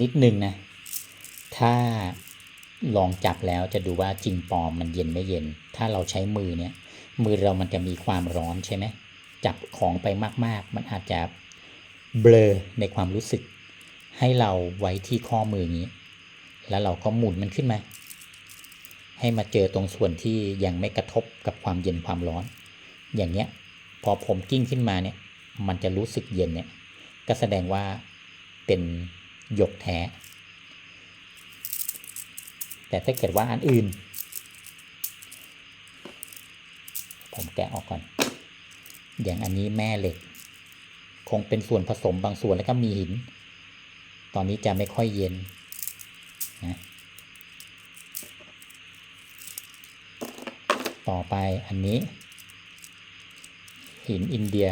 นิดนึงนะ ถ้าลองจับแล้วจะดูว่าจริงปลอมมันเย็นไม่เย็น ถ้าเราใช้มือเนี่ย มือเรามันจะมีความร้อนใช่ไหมจับของไปมาก ๆ มันอาจจะเบลอในความรู้สึก ให้เราไว้ที่ข้อมืออย่างนี้ แล้วเราก็หมุนมันขึ้นมา ให้มาเจอตรงส่วนที่ยังไม่กระทบกับความเย็นความร้อน อย่างเนี้ย พอผมกิ้งขึ้นมาเนี่ย มันจะรู้สึกเย็นเนี่ย ก็แสดงว่าเป็น หยกแท้ แต่ถ้าเกิดว่าอันอื่น ผมแกะออกก่อน อย่างอันนี้แม่เหล็ก คงเป็นส่วนผสมบางส่วนแล้วก็มีหิน ตอนนี้จะไม่ค่อยเย็นนะต่อไปอันนี้ หินอินเดีย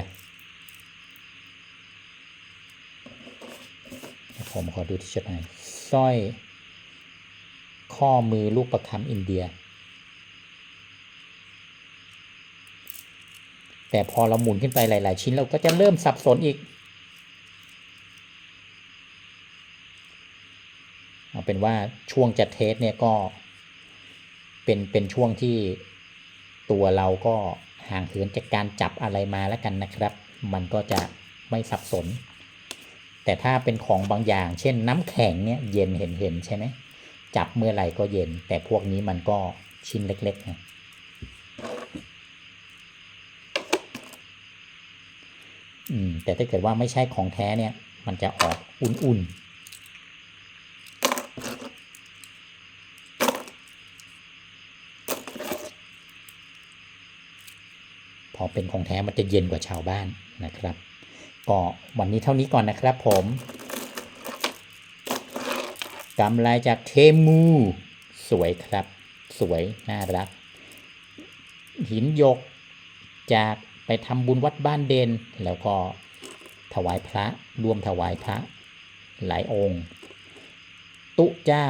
ผมขอดูที่ชุดหน่อยสร้อย ข้อมือลูกประคำอินเดีย แต่พอเราหมุนขึ้นไปหลาย ๆ ชิ้นเราก็จะเริ่มสับสนอีก เอาเป็นว่าช่วงจะเทสเนี่ยก็เป็นเป็นช่วงที่ตัวเราก็ห่างเหินจากการจับอะไรมาแล้วกันนะครับ มันก็จะไม่สับสน แต่ถ้าเป็นของบางอย่าง เช่นน้ำแข็งเนี่ยเย็นเห็นเห็นใช่ไหมจับเมื่อไหร่ก็เย็น แต่พวกนี้มันก็ชิ้นเล็กๆนะอืมแต่ถ้าเกิดว่าไม่ใช่ของแท้เนี่ย มันจะออกอุ่นๆพอเป็นของแท้มันจะเย็นกว่าชาวบ้านนะครับ ก็วันนี้เท่านี้ก่อนนะครับผมกำไรจากเทมู สวยครับ สวย น่ารัก หินยกจากไปทำบุญวัดบ้านเดน แล้วก็ถวายพระรวมถวายพระหลายองค์ ตุเจ้า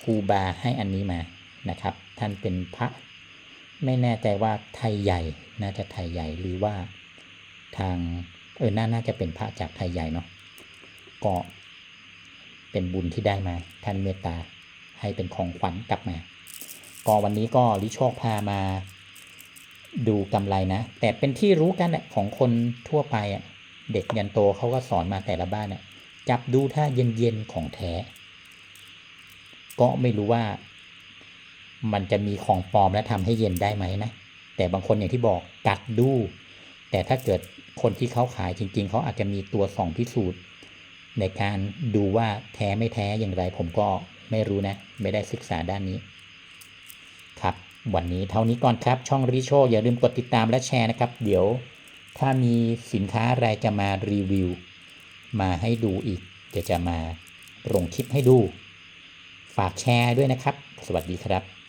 ครูบาให้อันนี้มานะครับ ท่านเป็นพระ ไม่แน่ใจว่าไทยใหญ่ น่าจะไทยใหญ่หรือว่าทาง เออน่าน่าจะเป็นพระจากไทยใหญ่เนาะก็เป็นบุญที่ได้มา ท่านเมตตาให้เป็นของขวัญกลับมา ก็วันนี้ก็ลิโชคพามาดูกำไรนะ แต่เป็นที่รู้กันแหละของคนทั่วไปอะ เด็กยันโตเขาก็สอนมาแต่ละบ้านอะ จับดูถ้าเย็นๆของแท้ ก็ไม่รู้ว่า มันจะมีของปลอมและทำให้เย็นได้ไหมนะ แต่บางคนอย่างที่บอกกัดดู แต่ถ้าเกิดคนที่เขาขายจริง ๆ เขาอาจจะมีตัวส่องพิสูจน์ในการดูว่าแท้ไม่แท้อย่างไรผมก็ไม่รู้นะ ไม่ได้ศึกษาด้านนี้ ครับ วันนี้เท่านี้ก่อนครับ ช่องริโชอย่าลืมกดติดตามและแชร์นะครับ เดี๋ยวถ้ามีสินค้าอะไรจะมารีวิว มาให้ดูอีก เดี๋ยวจะมาลงคลิปให้ดู ฝากแชร์ด้วยนะครับ สวัสดีครับ